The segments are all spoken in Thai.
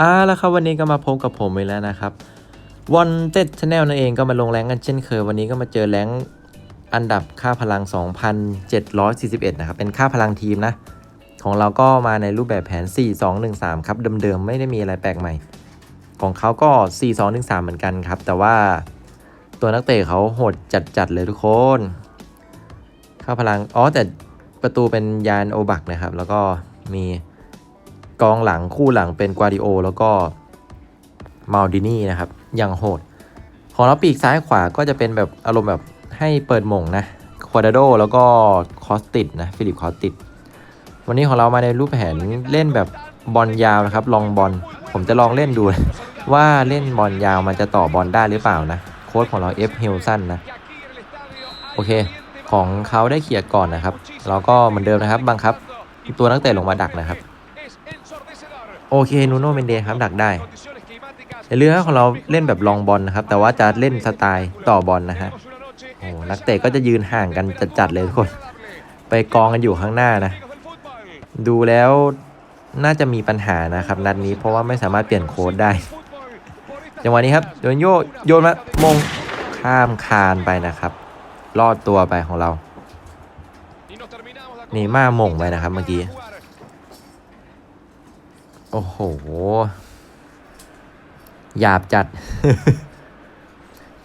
อาแล้วครับวันนี้ก็มาพบกับผมอีกแล้วนะครับวันเจ็ดชาแนลนั่นเองก็มาลงแรงกันเช่นเคย วันนี้ก็มาเจอแรงอันดับค่าพลัง 2,741 นะครับ เป็นค่าพลังทีมนะ ของเราก็มาในรูปแบบแผน 4-2-1-3 ครับ เดิมๆ ไม่ได้มีอะไรแปลกใหม่ ของเขาก็ 4-2-1-3 เหมือนกันครับ แต่ว่าตัวนักเตะเขาโหดจัดๆเลยทุกคน ค่าพลัง อ๋อแต่ ประตูเป็นยานโอบักนะครับ แล้วก็มีกองหลังคู่หลังเป็นกวาดิโอ แล้วก็มาลดินี่นะครับ อย่างโหด ของเราปีกซ้ายขวาก็จะเป็นแบบอารมณ์แบบให้เปิดมงนะควาดาโดแล้วก็คอสติดนะฟิลิปคอสติด วันนี้ของเรามาในรูปแผนเล่นแบบบอลยาวนะครับ ลองบอล ผมจะลองเล่นดู ว่าเล่นบอลยาวมันจะต่อบอลได้หรือเปล่านะ โค้ชของเราเอฟเฮลสันนะ โอเค ของเขาได้เขี่ยก่อนนะครับเราก็เหมือนเดิมนะครับ บังคับ ตัวนักเตะลงมาดักนะครับ โอเคนูโนเมนเดสครับดักได้อย่าลืมนะของเราเล่นแบบลองบอลนะครับ แต่ว่าจะเล่นสไตล์ต่อบอลนะฮะโอ้นักเตะก็จะยืนห่างกันจัดๆเลยทุกคน ไปกองกันอยู่ข้างหน้านะ ดูแล้วน่าจะมีปัญหานะครับ นัดนี้เพราะว่าไม่สามารถเปลี่ยนโค้ดได้จังหวะนี้ครับโยนโยโยนมามงข้ามคานไปนะครับ รอดตัวไปของเรา นี่ม่าม่งไปนะครับเมื่อกี้ โอ้โห หยาบจัด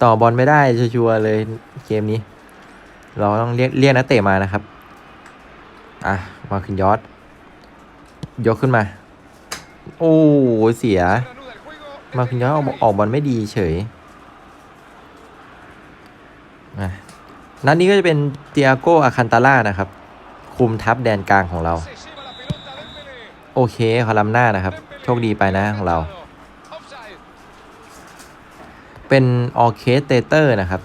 ต่อบอลไม่ได้ชัวร์เลยเกมนี้ เราต้องเรียกเรียกนักเตะมานะครับ อะ มาขึ้นยอด ยกขึ้นมา โอ้เสีย มาขึ้นยอดออกบอลไม่ดีเฉยอะ นัดนี้ก็จะเป็นเตียโกอาคันตาล่านะครับ คุมทัพแดนกลางของเรา โอเคเขาล้ำหน้านะครับ โชคดีไปนะของเรา เป็นออเคสเตเตอร์นะครับ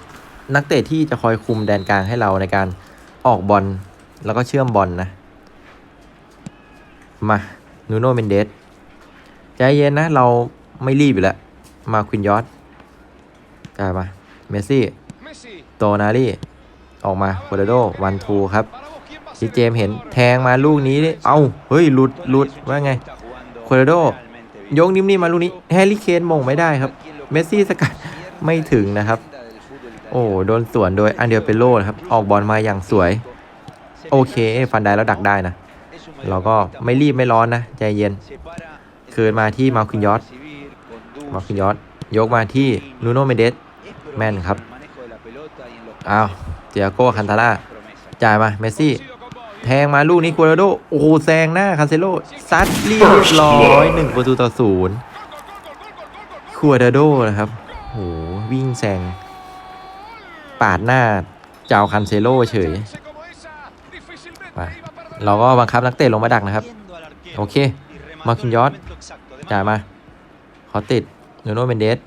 นักเตะที่จะคอยคุมแดนกลางให้เราในการออกบอลแล้วก็เชื่อมบอลนะมานูโนเมนเดสใจเย็นนะ เราไม่รีบอยู่แล้ว มาควินยอสจ่ายมา เมสซี่ โตนารี่ ออกมาโคโดโดวันทูครับที่เจมเห็นแทงมาลูกนี้นี่เอ้า เฮ้ย หลุดหลุดว่าไงโคโดโดยกนิ่มๆมาลูกนี้แฮร์รี่เคนมงไม่ได้ครับ เมสซี่สกัดไม่ถึงนะครับ โอ้โดนสวนโดยอันเดียเปโลครับ ออกบอลมาอย่างสวย โอเค ฟันได้แล้วดักได้นะ เราก็ไม่รีบไม่ร้อนนะ ใจเย็น คืนมาที่มาคินยอสมาคินยอสยกมาที่นูโนเมเดสแม่นครับ อ้าว เจียโก้คันทาร่าจ่ายมาเมสซี่ แทงมาลูกนี้กัวราโด โอ้โหแซงหน้าคาเซโลซัดเรียบร้อยหนึ่งประตูต่อศูนย์คัวราโดนะครับโหวิ่งแซงปาดหน้าเจ้าคันเซโลเฉยมาเราก็บังคับนักเตะลงมาดักนะครับ โอเค มาคินยอสจ่ายมาขอติดนูโนเมนเดส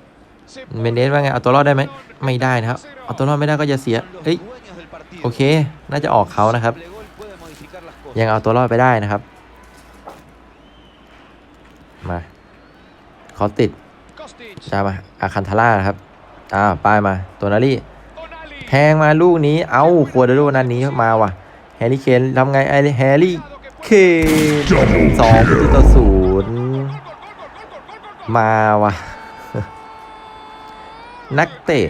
เมนเดสว่าไงเอาตัวรอดได้ไหมไม่ได้นะครับเอาตัวรอดไม่ได้ก็จะเสียเอ้ยโอเค น่าจะออกเขานะครับ ยังเอาตัวรอดไปได้นะครับ มาเขาติดใช่มาอาคันทาร่านะครับอ้าวป้ายมาตัวนารี่แทงมาลูกนี้เอาควเดโดนันนี้มาว่ะแฮร์รี่เคนทำไงไอ้แฮร์รี่เคนสองประตูต่อศูนย์มาว่ะ นักเตะ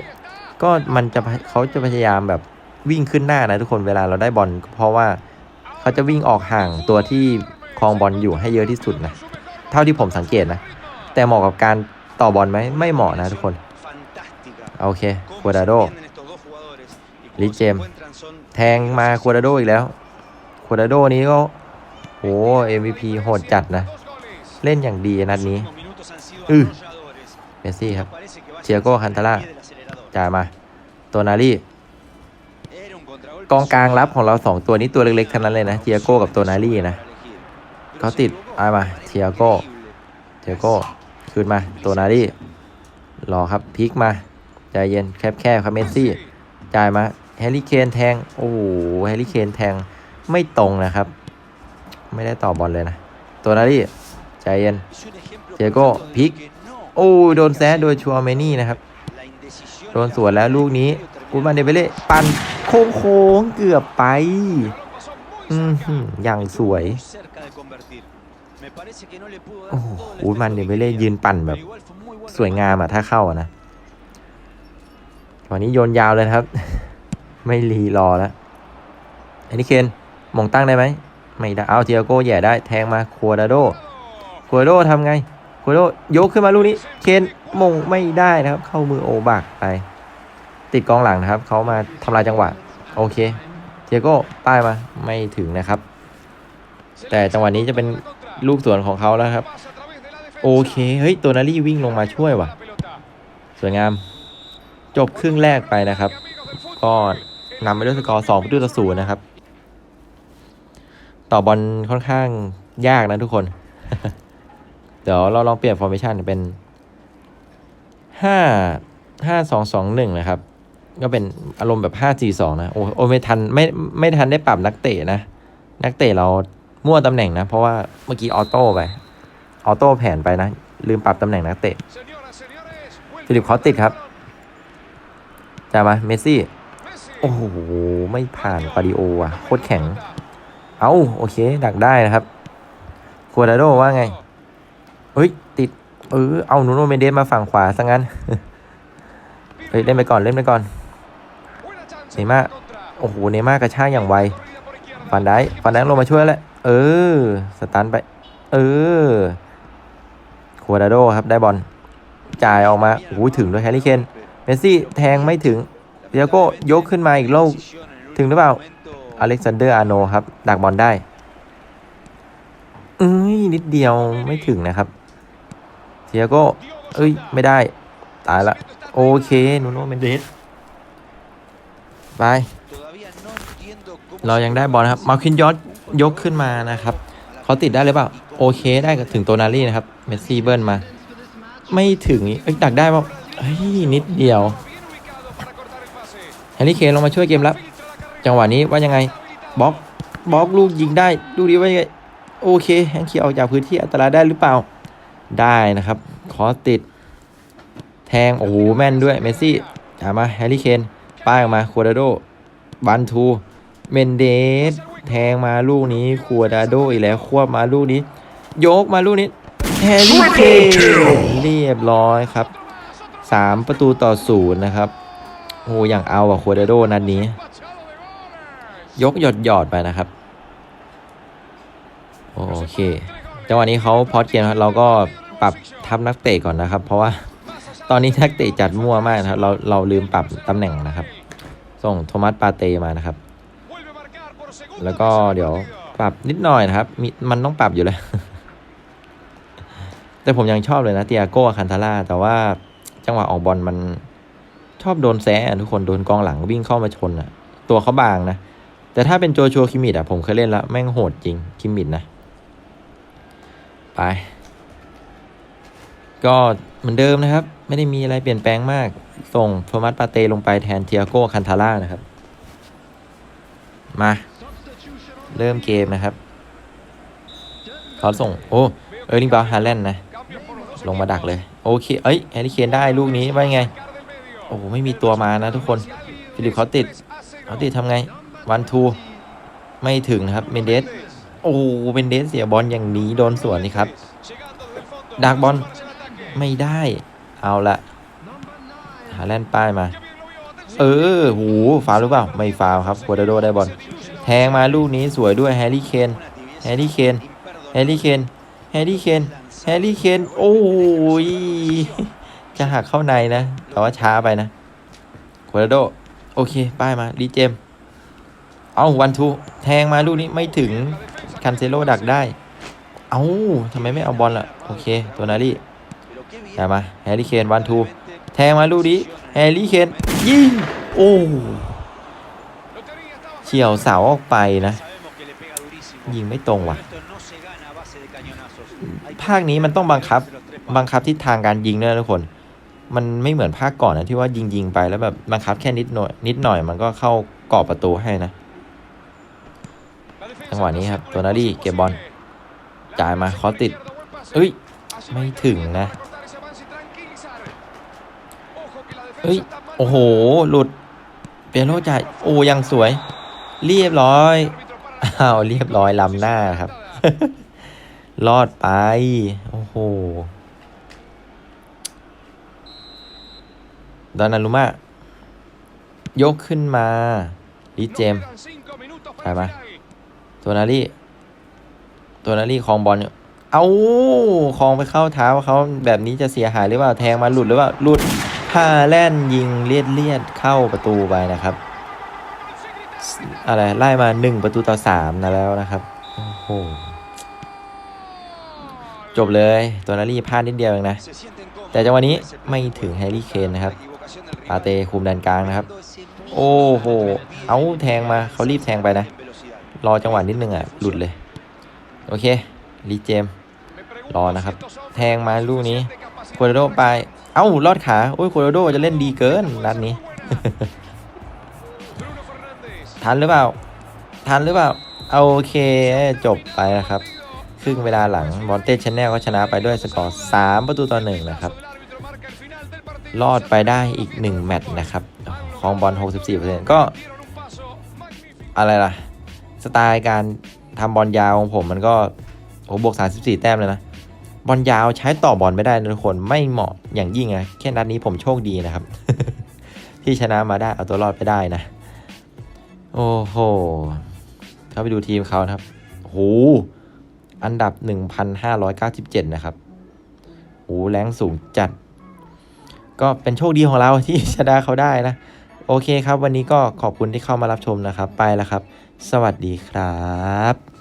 ก็มันจะเขาจะพยายามแบบวิ่งขึ้นหน้านะทุกคนเวลาเราได้บอลเพราะว่าเขาจะวิ่งออกห่างตัวที่ครองบอลอยู่ให้เยอะที่สุดนะเท่าที่ผมสังเกตนะ แต่เหมาะกับการต่อบอลไหมไม่เหมาะนะทุกคน โอเคควดาโดลิเจมส์แทงมาควดาโดอีกแล้วควดาโดนี้ก็โห MVP โหดจัดนะ เล่นอย่างดีนัดนี้ อือเมสซี่ครับ เชียโก้คันทาร่าจ่ายมา ตัวนารีกองกลางรับของเราสองตัวนี้ตัวเล็กๆทั้งนั้นเลยนะเทียโก้กับตัวนารีนะเขาติดเอามาเทียโก้เทียโก้คืนมาตัวนารีรอครับพลิกมาใจเย็นแคบแคบครับเมสซี่จ่ายมาแฮร์รี่เคนแทงโอ้โหแฮร์รี่เคนแทงไม่ตรงนะครับ ไม่ได้ต่อบอลเลยนะ ตัวนารีใจเย็นเทียโก้พลิก โอ้โดนแซะโดยชัวเมนี่นะครับ โดนสวนแล้วลูกนี้กูมันเดเบเล่ปันโค้งโค้งเกือบไป อืมอย่างสวยโอ้โหอุ๊ยมันเดี๋ยวไม่เล่ยืนปั่นแบบ สวยงามอะถ้าเข้านะวันนี้โยนยาวเลยครับ ไม่รีรอแล้วอันนี้เคนมองตั้งได้ไหมไม่ได้เอาเทียโก้แย่ได้แทงมาคัวดาโดคัวดาโดทำไง คัวดาโดยกขึ้นมาลูกนี้ เคนมงไม่ได้นะครับ เข้ามือโอบักไป ติดกองหลังนะครับ เขามาทำลายจังหวะ โอเค เทียโก้ป้ายมาไม่ถึงนะครับ แต่จังหวะนี้จะเป็นลูกสวนของเขาแล้วครับ โอเค เฮ้ย ตัวนารี่วิ่งลงมาช่วยว่ะ สวยงาม จบครึ่งแรกไปนะครับ ก็นำไปด้วยสกอร์2ประตูต่อศูนย์นะครับ ต่อบอลค่อนข้างยากนะทุกคน เดี๋ยวเราลองเปลี่ยนฟอร์เมชันเป็น5 5 2 2 1นะครับ ก็เป็นอารมณ์แบบ5 4 2นะโอ้โอไม่ทันไม่ไม่ทันได้ปรับนักเตะนะ นักเตะเรามั่วตำแหน่งนะ เพราะว่าเมื่อกี้ออโต้ไป ออโต้แผนไปนะ ลืมปรับตำแหน่งนักเตะฟิลิปเขาติดครับจ่ายมาเมสซี่ โอ้โห ไม่ผ่านปาดิโออะ โคตรแข็ง เอาโอเค ดักได้นะครับคัวดาโดว่าไง เฮ้ย ติด เออ เอานูโนเมนเดสมาฝั่งขวาซะงั้น เฮ้ย เล่นไปก่อน เล่นไปก่อน เนม่า โอ้โห เนม่ากระชากอย่างไว ฟันได้ ฟันได้ลงมาช่วยแล้ว เออ สตันไป เออคัวดาโดครับ ได้บอล จ่ายออกมาโอ้โหถึงด้วยแฮร์รี่เคน เมสซี่แทงไม่ถึงเดียโก้ยกขึ้นมาอีกลูกถึงหรือเปล่า อเล็กซานเดอร์อาร์โนครับ ดักบอลได้เอ้ยนิดเดียวไม่ถึงนะครับ เดียโก้เอ้ย ไม่ได้ ตายละ โอเค นูโนเมนเดสไป เรายังได้บอลนะครับ มาคินยอดยกขึ้นมานะครับเขาติดได้หรือเปล่า โอเคได้ถึงโตนารี่นะครับ เมสซี่เบิร์นมา ไม่ถึงเอ้ยดักได้ป่ะเฮ้ย นิดเดียวแฮร์รี่เคนลงมาช่วยเกมรับจังหวะนี้ว่ายังไงบล็อกบล็อกลูกยิงได้ลูกนี้ว่ายังไง โอเคแฮงคีออกจากพื้นที่อันตรายได้หรือเปล่า ได้นะครับขอติด แทง โอ้โห แม่นด้วย เมสซี่จ่ามาแฮร์รี่เคนป้ายออกมาคัวดาโดบันทูเมนเดสแทงมาลูกนี้คัวดาโดอีกแล้วควบมาลูกนี้ ยกมาลูกนี้แฮร์รี่เคนเรียบร้อยครับสามประตูต่อศูนย์นะครับโอ้อย่างเอาอะคัวดาโดนัดนี้ ยกหยอดหยอดไปนะครับ โอเค จังหวะนี้เขาพอดเกมครับเราก็ปรับทับนักเตะก่อนนะครับ เพราะว่าตอนนี้นักเตะจัดมั่วมากนะครับเราเราลืมปรับตำแหน่งนะครับ ส่งโทมัสปาเตมานะครับ แล้วก็เดี๋ยวปรับนิดหน่อยนะครับมีมันต้องปรับอยู่แล้ว แต่ผมยังชอบเลยนะเตียโก้คันทาร่าแต่ว่าจังหวะออกบอลมันชอบโดนแซะทุกคนโดนกองหลังวิ่งเข้ามาชนอะตัวเขาบางนะแต่ถ้าเป็นโจชัวคิมิดอะผมเคยเล่นแล้วแม่งโหดจริงคิมิดนะ ไป ก็เหมือนเดิมนะครับ ไม่ได้มีอะไรเปลี่ยนแปลงมาก ส่งโทมัสปาเตลงไปแทนเทียโก้คันทาร่านะครับ มา เริ่มเกมนะครับ เขาส่ง โอ้ เออร์ลิงบาฮาแลนด์นะ ลงมาดักเลย โอเค เอ้ยแฮร์รี่เคนได้ลูกนี้ว่าไง โอ้ไม่มีตัวมานะทุกคน ฟิลิปเขาติดเขาติดทำไง วันทู ไม่ถึงนะครับ เมนเดส โอ้โหเมนเดสเสียบอลอย่างนี้โดนสวนนี่ครับดักบอลไม่ได้ เอาละหาแลนด์ป้ายมา เออหูฟาวหรือเปล่า ไม่ฟาวครับกัวดาโดได้บอลแทงมาลูกนี้สวยด้วยแฮร์รี่เคนแฮร์รี่เคนแฮร์รี่เคนแฮร์รี่เคนแฮร์รี่เคนโอ้ยจะหักเข้าในนะ แต่ว่าช้าไปนะกัวดาโด โอเค ป้ายมารีเจม เอาวันทู แทงมาลูกนี้ไม่ถึง คันเซโลดักได้ เอาทำไมไม่เอาบอลล่ะ โอเค ตัวนารี่จ่มาแฮร์รี่เคนวันทูแทงมาลูกนี้แฮร์รี่เคนยิง โอ้เฉียวเสาออกไปนะ ยิงไม่ตรงว่ะ ภาคนี้มันต้องบังคับ บังคับทิศทางการยิงด้วยนะทุกคน มันไม่เหมือนภาคก่อนนะที่ว่ายิงยิงไปแล้วแบบบังคับแค่นิดหน่อยนิดหน่อยมันก็เข้ากรอบประตูให้นะ จังหวะนี้ครับตัวนารี่เก็บบอลจ่ายมาขอติดเอ้ย ไม่ถึงนะเอ้ย โอ้โห หลุด เปียโรจ่ายโอ้ยังสวย เรียบร้อยอ้าวเรียบร้อยลำหน้าครับ รอดไป โอ้โห ดอนนารุมะยกขึ้นมาลิเจมส์ไปมา ตัวนารี่ตัวนารี่คลองบอลอยู่เอาคลองไปเข้าเท้าเขาแบบนี้จะเสียหายหรือเปล่าแทงมาหลุดหรือเปล่าหลุดฮาแล่นยิงเลียดเลียดเข้าประตูไปนะครับ อะไรไล่มาหนึ่งประตูต่อสามนะแล้วนะครับโอ้โหจบเลยตัวนารี่พลาดนิดเดียวเองนะ แต่จังหวะนี้ไม่ถึงแฮร์รี่เคนนะครับบปาเตคุมแดนกลางนะครับ โอ้โห เอาแทงมาเขารีบแทงไปนะ รอจังหวะนิดนึงอะ หลุดเลย โอเครีเจม รอนะครับ แทงมาลูกนี้โคโรโดไป เอ้า ลอดขา โอ้ยโคโรโดจะเล่นดีเกินนัดนี้ ทันหรือเปล่า ทันหรือเปล่า โอเค จบไปนะครับ ครึ่งเวลาหลังมอนเต้ชแนลก็ชนะไปด้วยสกอร์ 3 ประตูต่อหนึ่งนะครับ รอดไปได้อีก 1 แมตช์นะครับครองบอล 64%ก็อะไรล่ะ สไตล์การทำบอลยาวของผมมันก็โอ้บวก 34 แต้มเลยนะ บอลยาวใช้ต่อบอลไม่ได้นะทุกคนไม่เหมาะอย่างยิ่งนะแค่นัดนี้ผมโชคดีนะครับ ที่ชนะมาได้เอาตัวรอดไปได้นะ โอ้โหเข้าไปดูทีมเขานะครับโหอันดับ 1,597 นะครับโอ้แรงสูงจัด ก็เป็นโชคดีของเราที่ชนะเขาได้นะ โอเคครับ วันนี้ก็ขอบคุณที่เข้ามารับชมนะครับ ไปแล้วครับ สวัสดีครับ